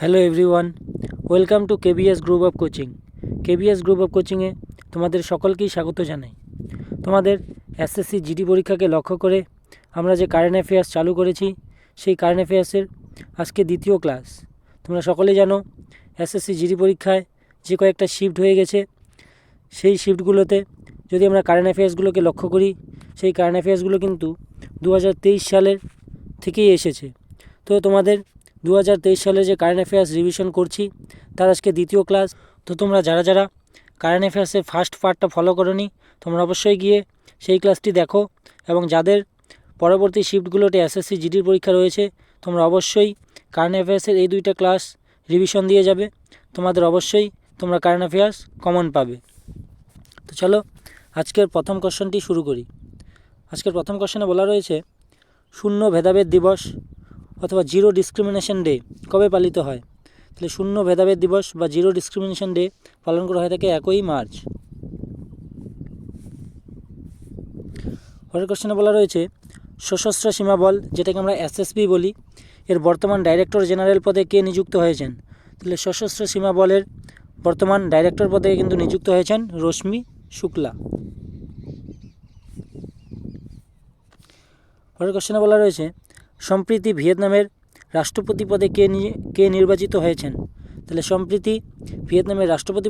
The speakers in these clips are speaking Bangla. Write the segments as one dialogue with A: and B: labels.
A: Hello everyone welcome to KBS group of coaching KBS group of কোচিংয়ে তোমাদের সকলকেই স্বাগত জানাই। তোমাদের এসএসসি জিডি পরীক্ষাকে লক্ষ্য করে আমরা যে কারেন্ট অ্যাফেয়ার্স চালু করেছি, সেই কারেন্ট অ্যাফেয়ার্সের আজকে দ্বিতীয় ক্লাস তোমরা সকলেই জানো এসএসসি জিডি পরীক্ষায় যে কয়েকটা শিফট হয়ে গেছে, সেই শিফটগুলোতে যদি আমরা কারেন্ট অ্যাফেয়ার্সগুলোকে লক্ষ্য করি, সেই কারেন্ট অ্যাফেয়ার্সগুলো কিন্তু দু হাজার তেইশ সালের থেকেই এসেছে। তো তোমাদের দু হাজার তেইশ সালে যে কারেন্ট অ্যাফেয়ার্স রিভিশন করছি, তার আজকে দ্বিতীয় ক্লাস। তো তোমরা যারা যারা কারেন্ট অ্যাফেয়ার্সের ফার্স্ট পার্টটা ফলো করনি, তোমরা অবশ্যই গিয়ে সেই ক্লাসটি দেখো এবং যাদের পরবর্তী শিফটগুলোতে এসএসসি জিডির পরীক্ষা রয়েছে, তোমরা অবশ্যই কারেন্ট অ্যাফেয়ার্সের এই দুইটা ক্লাস রিভিশন দিয়ে যাবে। তোমাদের অবশ্যই তোমরা কারেন্ট অ্যাফেয়ার্স কমন পাবে। তো চলো, আজকের প্রথম কোশ্চেনটি শুরু করি। আজকের প্রথম কোশ্চেনে বলা রয়েছে, শূন্য ভেদাভেদ দিবস অথবা জিরো ডিসক্রিমিনেশন ডে কবে পালিত হয়? তাহলে শূন্য ভেদাভেদ দিবস বা জিরো ডিসক্রিমিনেশন ডে পালন করা হয়ে থাকে একই মার্চ। পরের কোশ্চেনে বলা রয়েছে, সশস্ত্র সীমা বল, যেটাকে আমরা এসএসবি বলি, এর বর্তমান ডাইরেক্টর জেনারেল পদে কে নিযুক্ত হয়েছেন? তাহলে সশস্ত্র সীমা বলের বর্তমান ডাইরেক্টর পদে কিন্তু নিযুক্ত হয়েছেন রশ্মি শুক্লা। পরের কোশ্চেনে বলা রয়েছে সম্প্রীতি ভিয়েতনামের রাষ্ট্রপতি পদে কে কে নির্বাচিত হয়েছেন? তাহলে সম্প্রীতি ভিয়েতনামের রাষ্ট্রপতি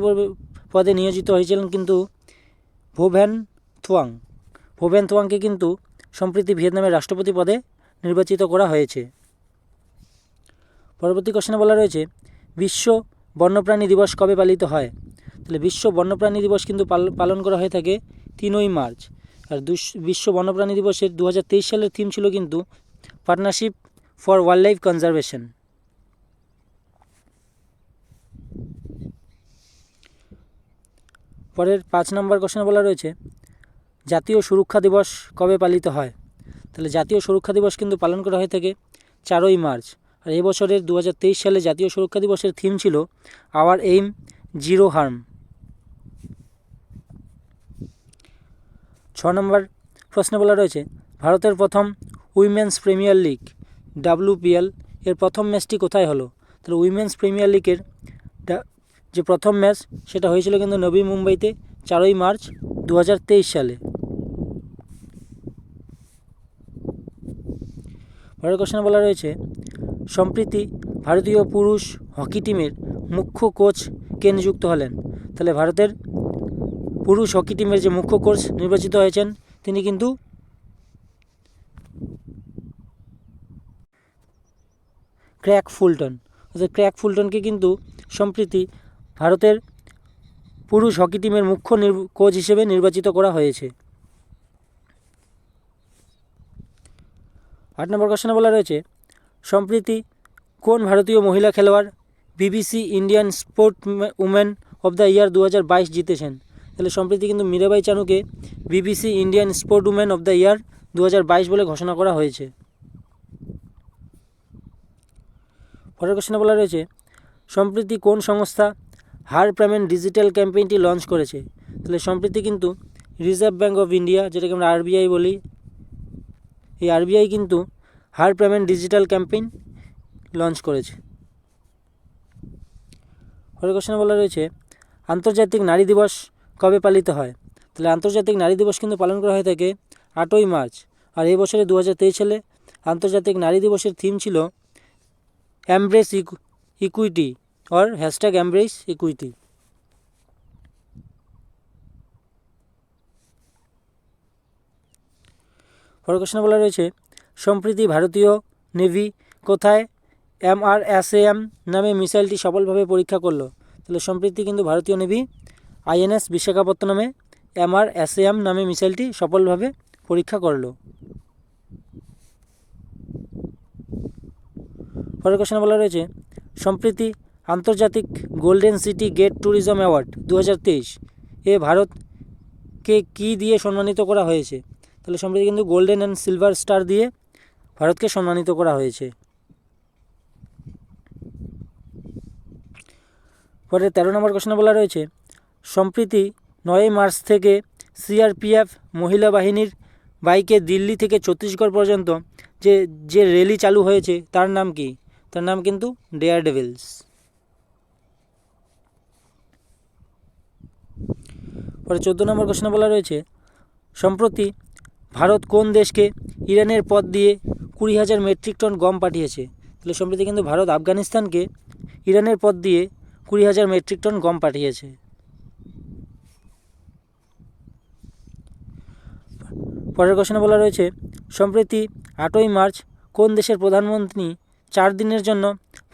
A: পদে নিয়োজিত হয়েছিলেন কিন্তু ভোভ্যান থুয়াং। ভোভ্যান থুয়াংকে কিন্তু সম্প্রীতি ভিয়েতনামের রাষ্ট্রপতি পদে নির্বাচিত করা হয়েছে। পরবর্তী কোশ্চেনে বলা রয়েছে, বিশ্ব বন্যপ্রাণী দিবস কবে পালিত হয়? তাহলে বিশ্ব বন্যপ্রাণী দিবস কিন্তু পালন করা হয়ে থাকে তিনই মার্চ। আর বিশ্ব বন্যপ্রাণী দিবসের দু সালের থিম ছিল কিন্তু partnership for wildlife conservation পরের পাঁচ নম্বর কোশ্চেন বলা রয়েছে, জাতীয় সুরক্ষা দিবস কবে পালিত হয়? তাহলে জাতীয় সুরক্ষা দিবস কিন্তু পালন করা হয়ে থাকে চারই মার্চ। আর এবছরের দু হাজার তেইশ সালে জাতীয় সুরক্ষা দিবসের থিম ছিল আওয়ার এইম জিরো হার্ম ছ নম্বর প্রশ্নে বলা রয়েছে, ভারতের প্রথম উইমেন্স প্রিমিয়ার লিগ, ডাব্লিউপিএল এর প্রথম ম্যাচটি কোথায় হলো? তাহলে উইমেন্স প্রিমিয়ার লিগের যে প্রথম ম্যাচ, সেটা হয়েছিল কিন্তু নবী মুম্বাইতে চারই মার্চ দু হাজার তেইশ সালে। পরের কোশ্চেনে বলা রয়েছে, সম্প্রতি ভারতীয় পুরুষ হকি টিমের মুখ্য কোচ কে নিযুক্ত হলেন? তাহলে ভারতের পুরুষ হকি টিমের যে মুখ্য কোচ নির্বাচিত হয়েছেন, তিনি কিন্তু ক্র্যাক ফুলটন। অর্থাৎ ক্র্যাক ফুলটনকে কিন্তু সম্প্রতি ভারতের পুরুষ হকি টিমের মুখ্য কোচ হিসেবে নির্বাচিত করা হয়েছে। আট নম্বর কোশ্চেনে বলা রয়েছে, সম্প্রতি কোন ভারতীয় মহিলা খেলোয়াড় BBC Indian sport women of the year দু হাজার বাইশ জিতেছেন? তাহলে সম্প্রতি কিন্তু Mirabai চানুকে BBC Indian sport women of the year দু হাজার বাইশ বলে ঘোষণা করা হয়েছে। পরের কোশ্চেনে বলা রয়েছে, সম্প্রতি কোন সংস্থা হার পেমেন্ট ডিজিটাল ক্যাম্পেইনটি লঞ্চ করেছে? তাহলে সম্প্রতি কিন্তু রিজার্ভ ব্যাঙ্ক অফ ইন্ডিয়া যেটাকে আমরা আরবিআই বলি, এই আরবিআই কিন্তু Har payment digital campaign launch করেছে পরের কোশ্চেনে বলা রয়েছে, আন্তর্জাতিক নারী দিবস কবে পালিত হয়? তাহলে আন্তর্জাতিক নারী দিবস কিন্তু পালন করা হয়ে থাকে আটই মার্চ। আর এই বছরে দু হাজার তেইশ সালে আন্তর্জাতিক নারী দিবসের থিম ছিল embrace equity or hashtag embrace equity পরের কোশ্চেনে বলা রয়েছে, সম্প্রতি ভারতীয় নেভি কোথায় এমআরএসএএম নামে মিসাইলটি সফলভাবে পরীক্ষা করল? তাহলে সম্প্রতি কিন্তু ভারতীয় নেভি আইএনএস বিশাখাপত্তনমে এমআরএসএএম নামে মিসাইলটি সফলভাবে পরীক্ষা করল। পরের কোশ্চেনে বলা রয়েছে, সম্প্রতি আন্তর্জাতিক golden city gate tourism award দু হাজার তেইশ, এ ভারতকে কী দিয়ে সম্মানিত করা হয়েছে? তাহলে সম্প্রতি কিন্তু গোল্ডেন অ্যান্ড সিলভার স্টার দিয়ে ভারতকে সম্মানিত করা হয়েছে। পরে তেরো নম্বর কোশ্চেনে বলা রয়েছে, সম্প্রতি নয়ই মার্চ থেকে সিআরপিএফ মহিলা বাহিনীর বাইকে দিল্লি থেকে ছত্তিশগড় পর্যন্ত যে যে র্যালি চালু হয়েছে, তার নাম কি? তার নাম কিন্তু ডেয়ার ডেভিলস পরে চোদ্দ নম্বর কোশ্চেনে বলা রয়েছে, সম্প্রতি ভারত কোন দেশকে ইরানের পথ দিয়ে কুড়ি হাজার মেট্রিক টন গম পাঠিয়েছে? তাহলে সম্প্রতি কিন্তু ভারত আফগানিস্তানকে ইরানের পথ দিয়ে কুড়ি হাজার মেট্রিক টন গম পাঠিয়েছে। পরের কোশ্চেনে বলা রয়েছে, সম্প্রতি আটই মার্চ কোন দেশের প্রধানমন্ত্রী চার দিনের জন্য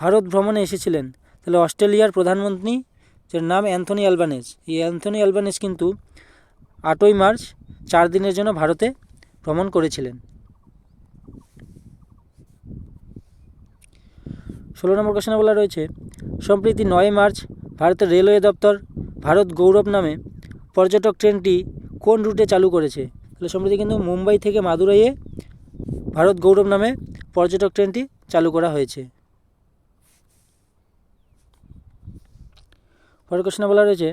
A: ভারত ভ্রমণে এসেছিলেন। তাহলে অস্ট্রেলিয়ার প্রধানমন্ত্রী, যার নাম অ্যান্থনি অ্যালবানেজ এই অ্যান্থনি অ্যালবানেজ কিন্তু আটই মার্চ চার দিনের জন্য ভারতে ভ্রমণ করেছিলেন। ষোলো নম্বর কোশ্চেনে বলা রয়েছে, সম্প্রতি নয় মার্চ ভারতের রেলওয়ে দপ্তর ভারত গৌরব নামে পর্যটক ট্রেনটি কোন রুটে চালু করেছে? তাহলে সম্প্রতি কিন্তু মুম্বাই থেকে মাদুরাইয়ে ভারত গৌরব নামে পর্যটক ট্রেনটি চালু করা হয়েছে। পরের কোশ্চেনে বলা রয়েছে,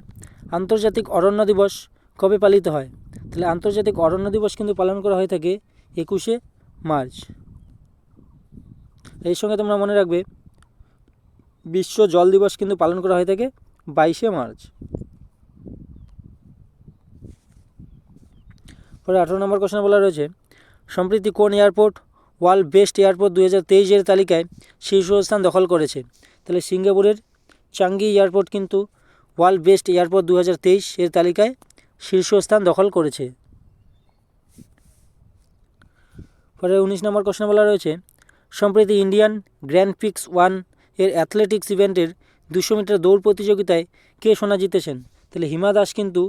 A: আন্তর্জাতিক অরণ্য দিবস কবে পালিত হয়? তাহলে আন্তর্জাতিক অরণ্য দিবস কিন্তু পালন করা হয়ে থাকে একুশে মার্চ। এই সঙ্গে তোমরা মনে রাখবে, বিশ্ব জল দিবস কিন্তু পালন করা হয়ে থাকে বাইশে মার্চ। পরে আঠারো নম্বর কোশ্চেন বলা রয়েছে, সম্প্রতি কোন এয়ারপোর্ট ওয়ার্ল্ড বেস্ট এয়ারপোর্ট দু হাজার তেইশের তালিকায় শীর্ষস্থান দখল করেছে। তাহলে সিঙ্গাপুরের চাঙ্গি এয়ারপোর্ট কিন্তু ওয়ার্ল্ড বেস্ট এয়ারপোর্ট দু হাজার তেইশ এর তালিকায় শীর্ষস্থান দখল করেছে। পরে উনিশ নম্বর কোশ্চেন বলা রয়েছে, সম্প্রতি ইন্ডিয়ান গ্র্যান্ড পিক্স ওয়ানের অ্যাথলেটিক্স ইভেন্টের দুশো মিটার দৌড় প্রতিযোগিতায় কে সোনা জিতেছেন? তাহলে হিমা দাস কিন্তু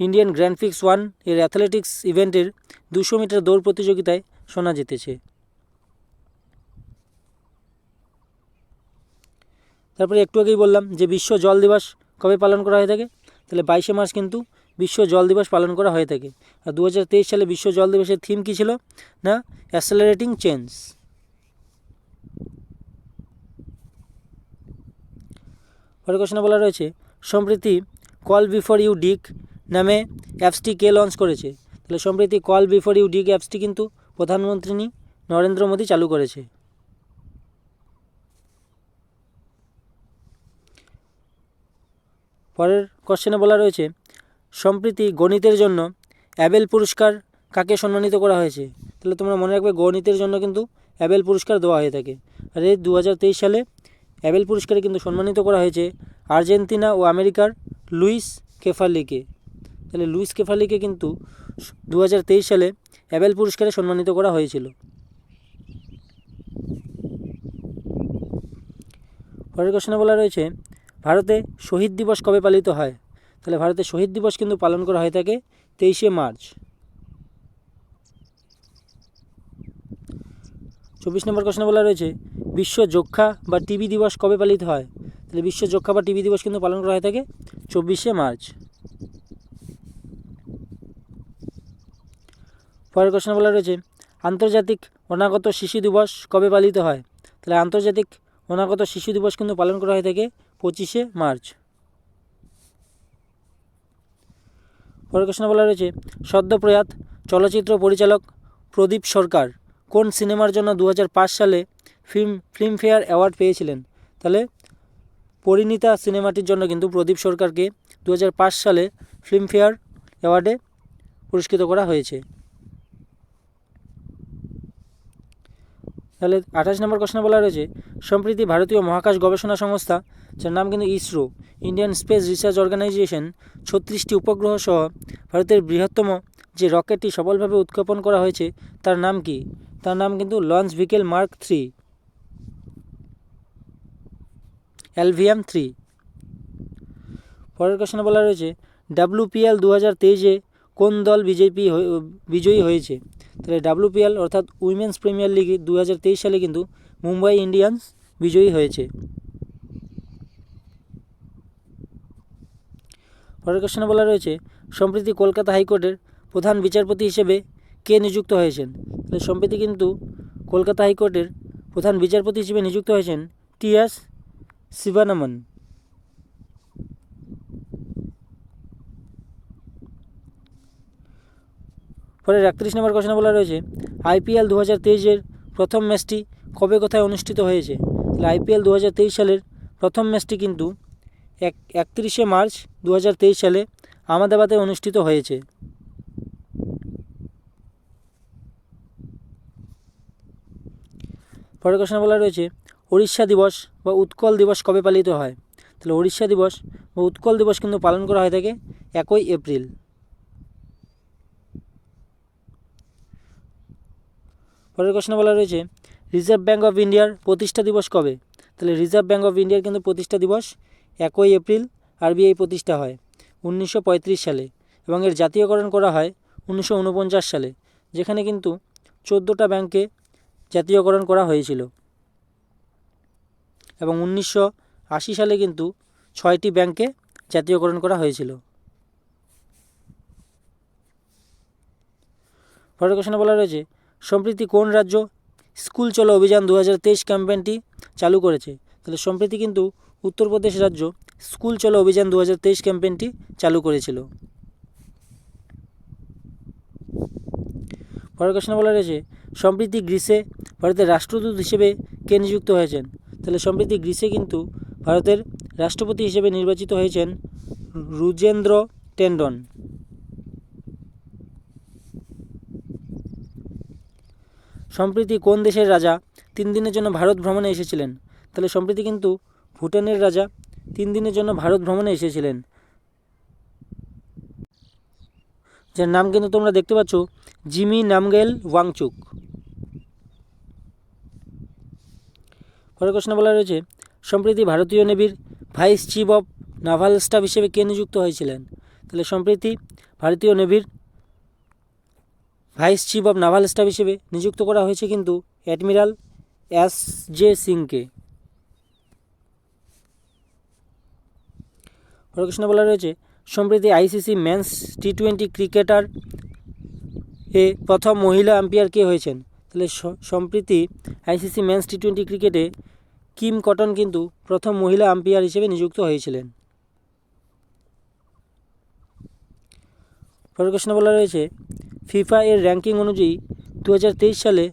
A: ইন্ডিয়ান গ্র্যান্ড পিক্স ওয়ানের অ্যাথলেটিক্স ইভেন্টের দুশো মিটার দৌড় প্রতিযোগিতায় সোনা জিতেছে। তারপরে একটু আগেই বললাম যে বিশ্ব জল দিবস কবে পালন করা হয়ে থাকে? তাহলে বাইশে মার্চ কিন্তু বিশ্ব জল দিবস পালন করা হয়ে থাকে। আর দু হাজার তেইশ সালে বিশ্ব জল দিবসের থিম কী ছিল? না অ্যাসেলারেটিং চেঞ্জ পরের কোশ্চেনে বলা রয়েছে, সম্প্রতি কল বিফোর ইউ ডিক নামে অ্যাপসটি কে লঞ্চ করেছে? তাহলে সম্প্রতি কল বিফোর ইউ ডিক অ্যাপসটি কিন্তু প্রধানমন্ত্রী নরেন্দ্র মোদী চালু করেছে। পরের কোশ্চেনে বলা রয়েছে, সম্প্রতি গণিতের জন্য অ্যাবেল পুরস্কার কাকে সম্মানিত করা হয়েছে? তাহলে তোমরা মনে রাখবে গণিতের জন্য কিন্তু অ্যাবেল পুরস্কার দেওয়া হয়ে থাকে। আর এই দু হাজার তেইশ সালে অ্যাবেল পুরস্কারে কিন্তু সম্মানিত করা হয়েছে আর্জেন্টিনা ও আমেরিকার লুইস কেফালিকে। তাহলে লুইস কেফালিকে কিন্তু দু হাজার তেইশ সালে অ্যাবেল পুরস্কারে সম্মানিত করা হয়েছিল। পরের কোশ্চেনে বলা রয়েছে ভারতে শহীদ দিবস কবে পালিত হয়? তাহলে ভারতে শহীদ দিবস কিন্তু পালন করা হয়ে থাকে তেইশে মার্চ। চব্বিশ নম্বর কোশ্চেনে বলা রয়েছে, বিশ্ব যক্ষা বা টিবি দিবস কবে পালিত হয়? তাহলে বিশ্ব যক্ষা বা টিবি দিবস কিন্তু পালন করা হয়ে থাকে চব্বিশে মার্চ। পরের কোশ্চেনে বলা রয়েছে, আন্তর্জাতিক অনাগত শিশু দিবস কবে পালিত হয়? তাহলে আন্তর্জাতিক অনাগত শিশু দিবস কিন্তু পালন করা হয়ে থাকে পঁচিশে মার্চ। পরের কোশ্চেনে বলা রয়েছে, সদ্যপ্রয়াত চলচ্চিত্র পরিচালক প্রদীপ সরকার কোন সিনেমার জন্য দু হাজার পাঁচ সালে ফিল্ম, ফিল্মফেয়ার অ্যাওয়ার্ড পেয়েছিলেন? তাহলে পরিণীতা সিনেমাটির জন্য কিন্তু প্রদীপ সরকারকে দু হাজার পাঁচ সালে ফিল্মফেয়ার অ্যাওয়ার্ডে পুরস্কৃত করা হয়েছে। তাহলে আঠাশ নম্বর কোশ্চেনে বলা রয়েছে, সম্প্রতি ভারতীয় মহাকাশ গবেষণা সংস্থা, যার নাম কিন্তু ISRO, Indian space research organisation, ছত্রিশটি উপগ্রহ সহ ভারতের বৃহত্তম যে রকেটটি সফলভাবে উৎক্ষেপণ করা হয়েছে, তার নাম কি? তার নাম কিন্তু launch vehicle mark three. LVM three. পরের কোশ্চেনে বলা রয়েছে ডাব্লুপিএল দু হাজার তেইশে কোন দল বিজেপি বিজয়ী হয়েছে? তাহলে ডাব্লুপিএল অর্থাৎ উইমেন্স প্রিমিয়ার লিগে দু হাজার তেইশ সালে কিন্তু মুম্বাই ইন্ডিয়ান্স বিজয়ী হয়েছে। পরের কোশ্চেনে বলা রয়েছে, সম্প্রতি কলকাতা হাইকোর্টের প্রধান বিচারপতি হিসেবে কে নিযুক্ত হয়েছেন? তাহলে সম্প্রতি কিন্তু কলকাতা হাইকোর্টের প্রধান বিচারপতি হিসেবে নিযুক্ত হয়েছেন টি এস শিবানমন। পরের একত্রিশ নম্বর কোশ্চেনে বলা রয়েছে, আইপিএল দু হাজার তেইশের প্রথম ম্যাচটি কবে কোথায় অনুষ্ঠিত হয়েছে? তাহলে আইপিএল দু হাজার তেইশ সালের প্রথম ম্যাচটি কিন্তু এক, একত্রিশে মার্চ দু হাজার তেইশ সালে আহমেদাবাদে অনুষ্ঠিত হয়েছে। পরের কোশ্চেন বলা রয়েছে উড়িষ্যা দিবস বা উৎকল দিবস কবে পালিত হয়? তাহলে উড়িষ্যা দিবস বা উৎকল দিবস কিন্তু পালন করা হয়ে থাকে একই এপ্রিল। পরের কোশ্চেনে বলা রয়েছে রিজার্ভ ব্যাঙ্ক অফ ইন্ডিয়ার প্রতিষ্ঠা দিবস কবে? তাহলে রিজার্ভ ব্যাঙ্ক অফ ইন্ডিয়ার কিন্তু প্রতিষ্ঠা দিবস একই এপ্রিল আরবিআই প্রতিষ্ঠা হয়, উনিশশো পঁয়ত্রিশ সালে এবং এর জাতীয়করণ করা হয় উনিশশো ঊনপঞ্চাশ সালে, যেখানে কিন্তু চোদ্দোটা ব্যাংকে জাতীয়করণ করা হয়েছিল। এবং উনিশশো আশি সালে কিন্তু ছয়টি ব্যাংকে জাতীয়করণ করা হয়েছিল। পরের কোশ্চেনে বলা রয়েছে সম্প্রতি কোন রাজ্য? স্কুল চলো অভিযান দু হাজার তেইশ ক্যাম্পেইনটি চালু করেছে। তাহলে সম্প্রতি কিন্তু উত্তরপ্রদেশ রাজ্য স্কুল চলো অভিযান দু হাজার তেইশ ক্যাম্পেইনটি চালু করেছিল। পরের কোশ্চেনে বলা রয়েছে, সম্প্রতি গ্রিসে ভারতের রাষ্ট্রদূত হিসেবে কে নিযুক্ত হয়েছেন? তাহলে সম্প্রতি গ্রিসে কিন্তু ভারতের রাষ্ট্রপতি হিসেবে নির্বাচিত হয়েছেন রুজেন্দ্র টেন্ডন। সম্প্রতি কোন দেশের রাজা? তিন দিনের জন্য ভারত ভ্রমণে এসেছিলেন। তাহলে সম্প্রতি কিন্তু ভুটানের রাজা তিন দিনের জন্য ভারত ভ্রমণে এসেছিলেন। যার নাম কিন্তু তোমরা দেখতে পাচ্ছ, জিমি নামগেল ওয়াংচুক। পরের প্রশ্ন বলা রয়েছে, সম্প্রতি ভারতীয় নেভির vice chief of naval staff হিসেবে কে নিযুক্ত হয়েছিলেন? তাহলে সম্প্রতি ভারতীয় নেভির vice chief of naval staff হিসেবে নিযুক্ত করা হয়েছে কিন্তু অ্যাডমিরাল এস জে সিংকে। প্রশ্ন বলা রয়েছে। সম্প্রতি ICC men's T twenty cricketer এ প্রথম মহিলা আম্পায়ার কে হয়েছেন? তাহলে সম্প্রতি আইসিসি মেন্স টি টোয়েন্টি ক্রিকেটে কিম কটন কিন্তু প্রথম মহিলা আম্পায়ার হিসেবে নিযুক্ত হয়েছিলেন। প্রশ্ন বলা রয়েছে। ফিফা এর র্যাঙ্কিং অনুযায়ী দু হাজার তেইশ সালে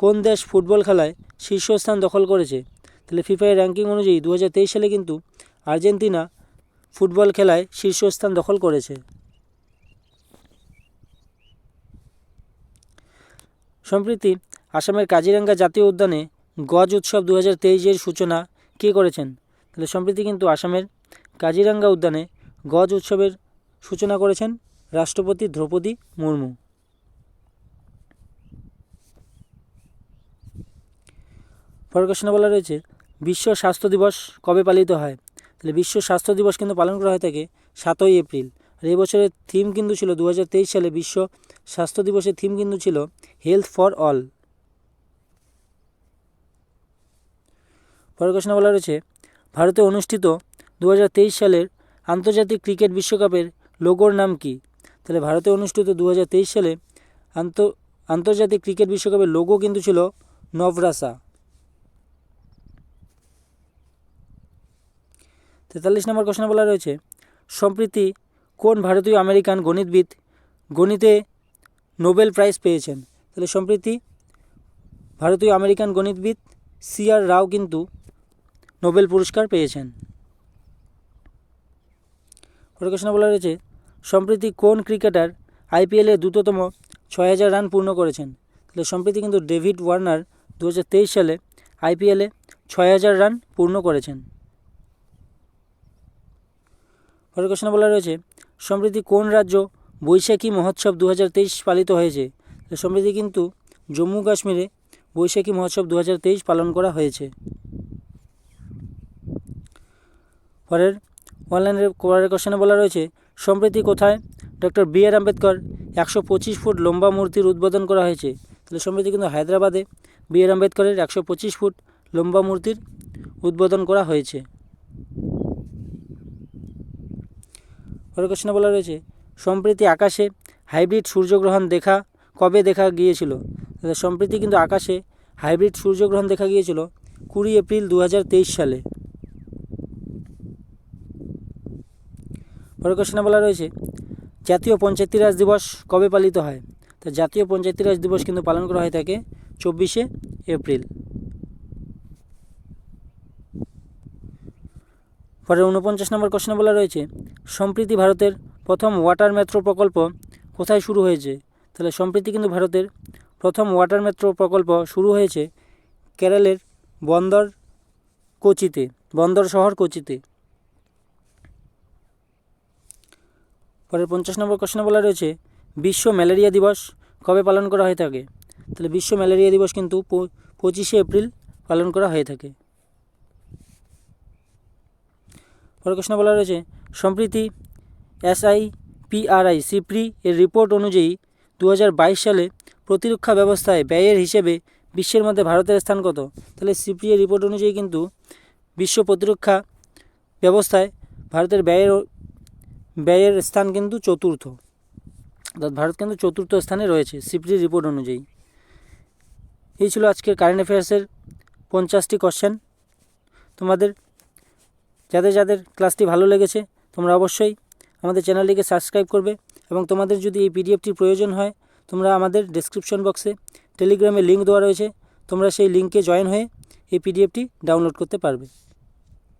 A: কোন দেশ ফুটবল খেলায় শীর্ষস্থান দখল করেছে? তাহলে ফিফা এর র্যাঙ্কিং অনুযায়ী দু হাজার তেইশ সালে কিন্তু আর্জেন্টিনা ফুটবল খেলায় শীর্ষস্থান দখল করেছে। সম্প্রতি আসামের কাজিরাঙ্গা জাতীয় উদ্যানে গজ উৎসব দু হাজার সূচনা কে করেছেন? তাহলে সম্প্রতি কিন্তু আসামের কাজিরাঙ্গা উদ্যানে গজ উৎসবের সূচনা করেছেন রাষ্ট্রপতি দ্রৌপদী মুর্মু। পরের প্রশ্ন বলা রয়েছে, বিশ্ব স্বাস্থ্য দিবস কবে পালিত হয়? তাহলে বিশ্ব স্বাস্থ্য দিবস কিন্তু পালন করা হয়ে থাকে সাতই এপ্রিল। আর এই বছরের থিম কিন্তু ছিল দু হাজার তেইশ সালে বিশ্ব স্বাস্থ্য দিবসের থিম কিন্তু ছিল হেলথ ফর অল। পরের প্রশ্ন বলা রয়েছে, ভারতে অনুষ্ঠিত দু হাজার তেইশ সালের আন্তর্জাতিক ক্রিকেট বিশ্বকাপের লোগোর নাম কি? তাহলে ভারতে অনুষ্ঠিত দু হাজার তেইশ সালে আন্ত, আন্তর্জাতিক ক্রিকেট বিশ্বকাপের লোগো কিন্তু ছিল নভরাসা। তেতাল্লিশ নম্বর প্রশ্ন বলা রয়েছে, সম্প্রতি কোন ভারতীয় আমেরিকান গণিতবিদ গণিতে নোবেল প্রাইজ পেয়েছেন? তাহলে সম্প্রতি, ভারতীয় আমেরিকান গণিতবিদ সি আর রাও কিন্তু নোবেল পুরস্কার পেয়েছেন। পরের প্রশ্ন বলা রয়েছে, সম্প্রতি কোন ক্রিকেটার আইপিএলে দ্রুততম ছয় হাজার রান পূর্ণ করেছেন? তাহলে সম্প্রতি কিন্তু ডেভিড ওয়ার্নার দু হাজার তেইশ সালে আইপিএলে ছয় হাজার রান পূর্ণ করেছেন। পরের প্রশ্ন বলা রয়েছে, সম্প্রতি কোন রাজ্য বৈশাখী মহোৎসব দু হাজার তেইশ পালিত হয়েছে? সম্প্রতি কিন্তু জম্মু কাশ্মীরে বৈশাখী মহোৎসব দু হাজার তেইশ পালন করা হয়েছে। পরের অনলাইনের পরের কোশ্চেনে বলা রয়েছে, সম্প্রতি কোথায় ডক্টর বি আর আম্বেদকর একশো পঁচিশ ফুট লম্বা মূর্তির উদ্বোধন করা হয়েছে? তাহলে সম্প্রতি কিন্তু হায়দ্রাবাদে বি আর আম্বেদকরের একশো পঁচিশ ফুট লম্বা মূর্তির উদ্বোধন করা হয়েছে। পরের কোশ্চেনে বলা রয়েছে, সম্প্রতি আকাশে হাইব্রিড সূর্যগ্রহণ দেখা কবে দেখা গিয়েছিল? সম্প্রতি কিন্তু আকাশে হাইব্রিড সূর্যগ্রহণ দেখা গিয়েছিল কুড়ি এপ্রিল দু হাজার তেইশ সালে। পরের কোশ্চেনে বলা রয়েছে, জাতীয় পঞ্চায়েতি রাজ দিবস কবে পালিত হয়? তা জাতীয় পঞ্চায়েতি রাজ দিবস কিন্তু পালন করা হয়ে থাকে চব্বিশে এপ্রিল। পরে উনপঞ্চাশ নম্বর কোশ্চেনে বলা রয়েছে, সম্প্রীতি ভারতের প্রথম ওয়াটার মেট্রো প্রকল্প কোথায় শুরু হয়েছে? তাহলে সম্প্রীতি কিন্তু ভারতের প্রথম ওয়াটার মেট্রো প্রকল্প শুরু হয়েছে কেরলের বন্দর কোচিতে, বন্দর শহর কোচিতে। পরের পঞ্চাশ নম্বর কোশ্চেনে বলা রয়েছে, বিশ্ব ম্যালেরিয়া দিবস কবে পালন করা হয়ে থাকে? তাহলে বিশ্ব ম্যালেরিয়া দিবস কিন্তু পঁচিশে এপ্রিল পালন করা হয়ে থাকে। পরের প্রশ্ন বলা রয়েছে, সম্প্রতি এসআই পিআরআই সিপ্রি এর রিপোর্ট অনুযায়ী দু হাজার বাইশ সালে প্রতিরক্ষা ব্যবস্থায় ব্যয়ের হিসেবে বিশ্বের মধ্যে ভারতের স্থান কত? তাহলে সিপ্রি এর রিপোর্ট অনুযায়ী কিন্তু বিশ্ব প্রতিরক্ষা ব্যবস্থায় ভারতের ব্যয়ের ব্যয়ের স্থান কিন্তু চতুর্থ। অর্থাৎ ভারত কিন্তু চতুর্থ স্থানে রয়েছে সিপ্রি রিপোর্ট অনুযায়ী। এই ছিল আজকের কারেন্ট অ্যাফেয়ার্সের পঞ্চাশটি কোশ্চেন তোমাদের যাদের যাদের ক্লাসটি ভালো লেগেছে, তোমরা অবশ্যই আমাদের চ্যানেলটিকে সাবস্ক্রাইব করবে এবং তোমাদের যদি এই পিডিএফটির প্রয়োজন হয়, তোমরা আমাদের ডেসক্রিপশন বক্সে টেলিগ্রামে লিঙ্ক দেওয়া রয়েছে, তোমরা সেই লিঙ্কে জয়েন হয়ে এই পিডিএফটি ডাউনলোড করতে পারবে।